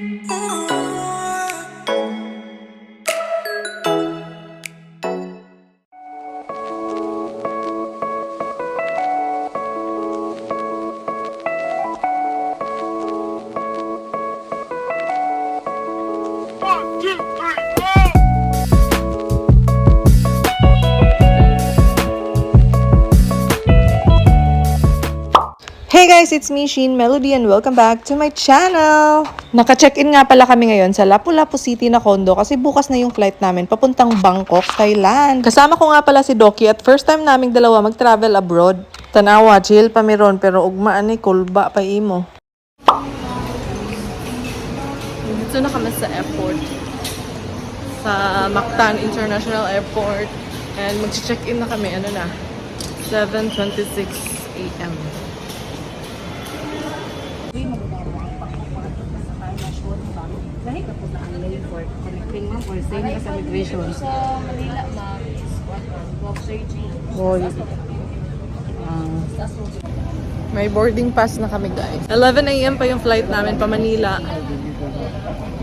One, two. Hey guys, it's me, Sheen Melody, and welcome back to my channel! Naka-check-in nga pala kami ngayon sa Lapu-Lapu City na condo kasi bukas na yung flight namin papuntang Bangkok, Thailand. Kasama ko nga pala si Doki at first time naming dalawa mag-travel abroad. Tanawa, chill pa meron pero ugmaan ni kulba pa imo. Dito na kami sa airport. Sa Mactan International Airport. And mag-check-in na kami, ano na, 7.26 a.m. Dahil ka po na ang for connecting ma'am or same ka sa immigration. Sa Manila, ma'am, is what, ma'am? 12.30. Boy. May boarding pass na kami guys. 11 a.m. pa yung flight namin pa Manila.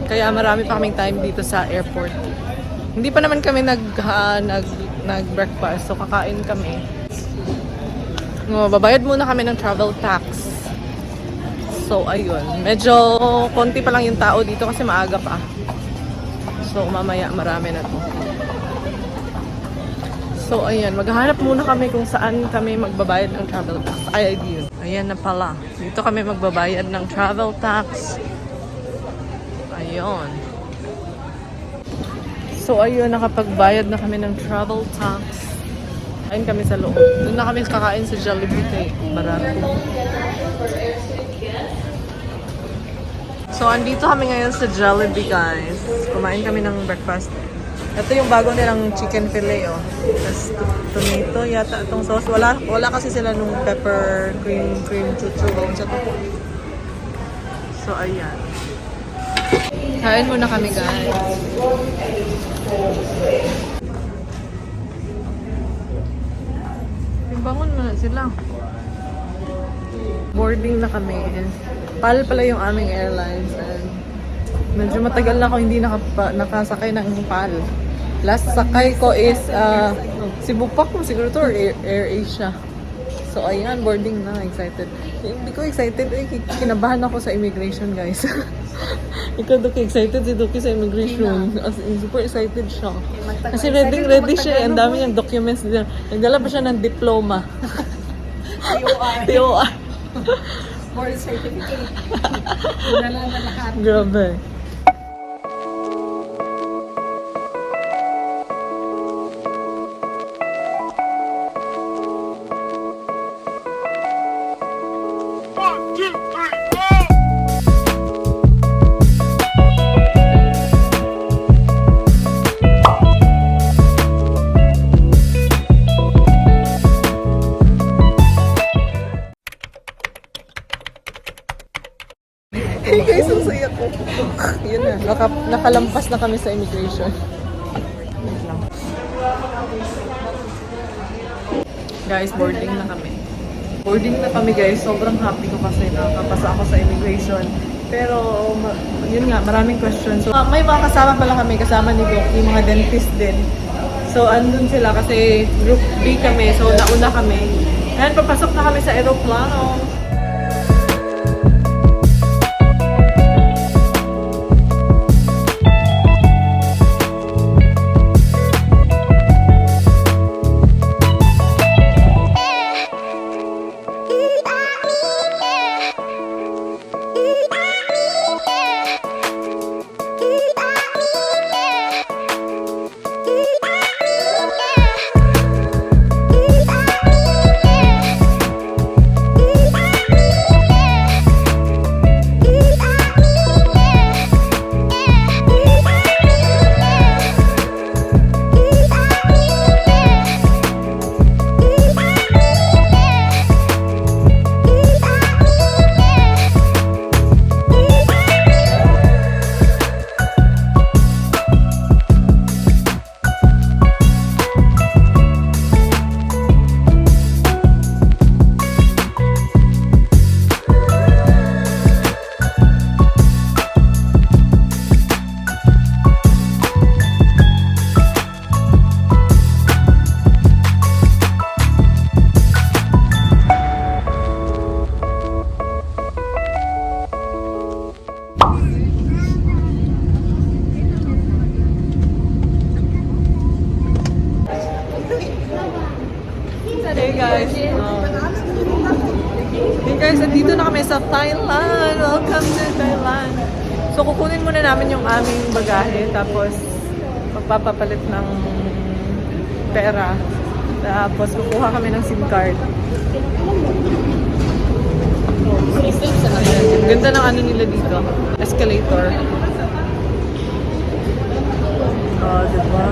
Kaya marami pa kaming time dito sa airport. Hindi pa naman kami nag, ha, nag, nag-breakfast. So kakain kami. No, babayad muna kami ng travel tax. So ayun. Medyo konti pa lang yung tao dito kasi maaga pa. So mamaya marami na to. So, ayan. Maghahanap muna kami kung saan kami magbabayad ng travel tax. Ay, yun. Ayan na pala. Dito kami magbabayad ng travel tax. Ayun. So, ayun. Nakapagbayad na kami ng travel tax. Kain kami sa loob. Doon na kami kakain sa Jollibee kay So, andito kami ngayon sa Jollibee, guys. Kumain kami ng breakfast. Ito yung bago nilang chicken fillet, oh. Tapos to- tomato yata itong sauce. Wala, wala kasi sila nung pepper, cream, cream, chuchu. Sa to. So, ayan. Kain muna kami, guys. Bangon muna sila. Boarding na kami. PAL pala yung aming airlines. And medyo matagal na ako hindi nakapa, nakasakay ng PAL. Last sakay ko is uh, Cebu pa kung siguro to or Air, Air Asia. So ayan, boarding na. Excited. Hindi ko excited. Eh, kinabahan ako sa immigration, guys. Ikaw, Duki, excited si Duki sa immigration. As in, super excited siya. Kasi ready, ready siya. eh. Ang dami niyang documents din. Nagdala pa siya ng diploma. POR. POR. For certificate. Dala na lahat. Grabe. Nakalampas na kami sa immigration. Guys, boarding na kami. Boarding na kami guys. Sobrang happy ko kasi nakapasa ako sa immigration. Pero, yun nga, maraming questions. So, may mga kasama pala kami, kasama ni Doc, yung mga dentist din. So, andun sila kasi group B kami. So, nauna kami. And papasok na kami sa aeroplano. So, kukunin muna namin yung aming bagahe, tapos magpapapalit ng pera. Tapos, kukuha kami ng SIM card. Ganda ng ano nila dito. Escalator. Oh, diba?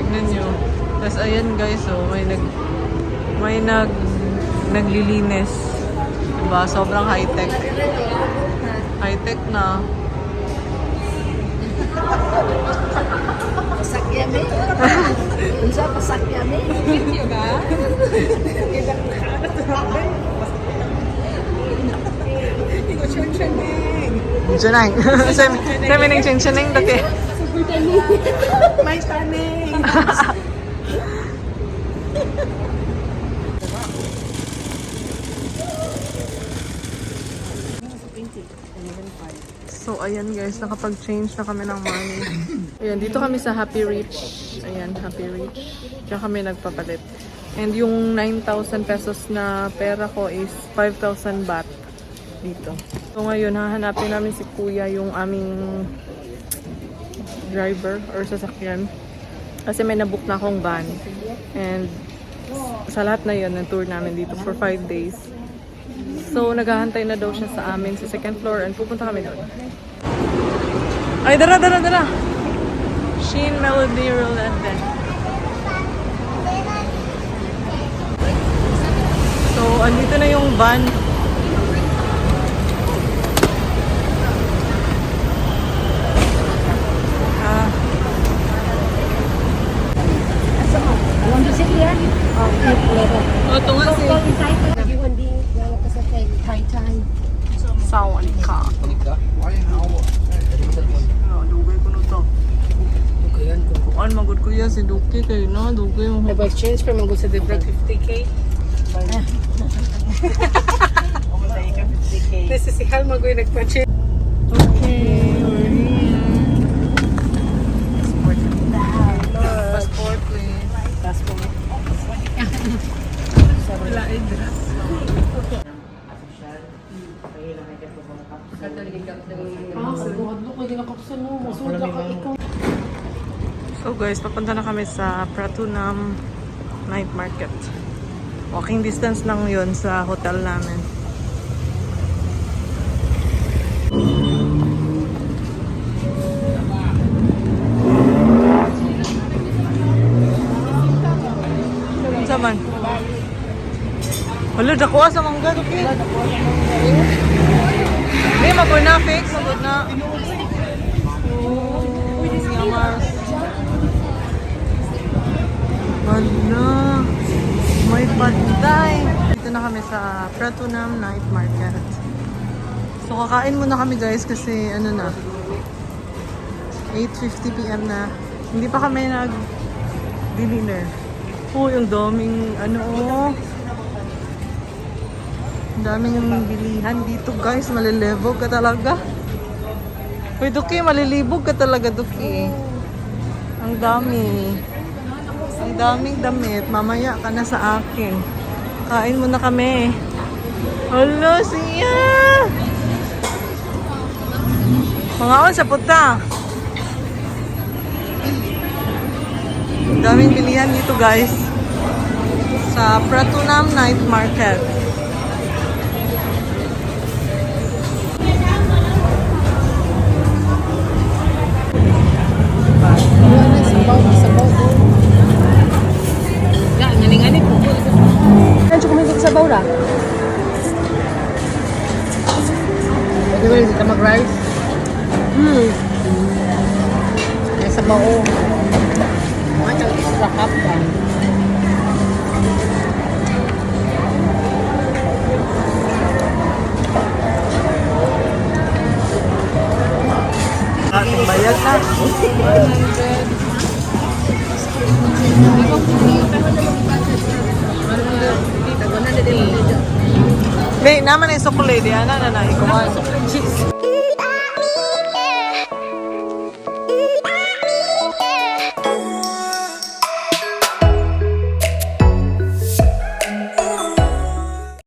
Tignan nyo. Tapos ayan guys, oh, may nag may nag naglilinis. Diba? Sobrang high-tech. High-tech na. Pasakyan eh. Unsa pasakyan eh. Janang. Kami nang chin-chining dati. May taning. So, ayan guys, nakapag-change na kami ng money. Ayan, dito kami sa Happy Reach. Ayan, Happy Reach. Diyan kami nagpapalit. And yung 9,000 pesos na pera ko is 5,000 baht dito. So ngayon, hahanapin namin si Kuya yung aming driver or sasakyan. Kasi may nabook na akong van. And sa lahat na yun, ng tour namin dito for 5 days. So, naghahantay na daw siya sa amin sa second floor and pupunta kami doon. Ay, dara, dara, dara! Sheen Melody Roulette. So, andito na yung van. Ah, Alam mo siya? Oh, oh, ito nga si... Iwan din wala ka sa kay Thai Thai. Sawadika. Ah, dugay ko na to. Kuan magud ko yan si Duki kay na dugay mo. Nag-exchange pa manggo sa Debra 50k. Nasa si Hal magoy nagpa-change. Okay, we're here. Passport please. Passport. Wala address. Ah, sa buhat mo kaya nakapsan mo. Masud ka ikaw. So guys, papunta na kami sa Pratunam Night Market. Walking distance lang yon sa hotel namin. Sa man? Wala, dakuha sa mangga. Okay. Hindi, magod na. Fix. Magod na. Oh, yamas. Hala. May panday. Dito na kami sa Pratunam Night Market. So kakain muna kami guys kasi ano na 8.50pm na. Hindi pa kami nag dinner. Oh, yung daming ano oh. Ang daming bilihan dito guys. Malilibog ka talaga. Uy, Duki, malilibog ka talaga, Duki. Ang dami. Daming damit. Mamaya ka na sa akin. Kain muna kami. Hala, siya! Mga on sa puta. Daming bilihan dito guys. Sa Pratunam Night Market. May sabaw. Mga chang isra kap ba? Ating bayad na. May naman ay sukuli di ana na na ikuan.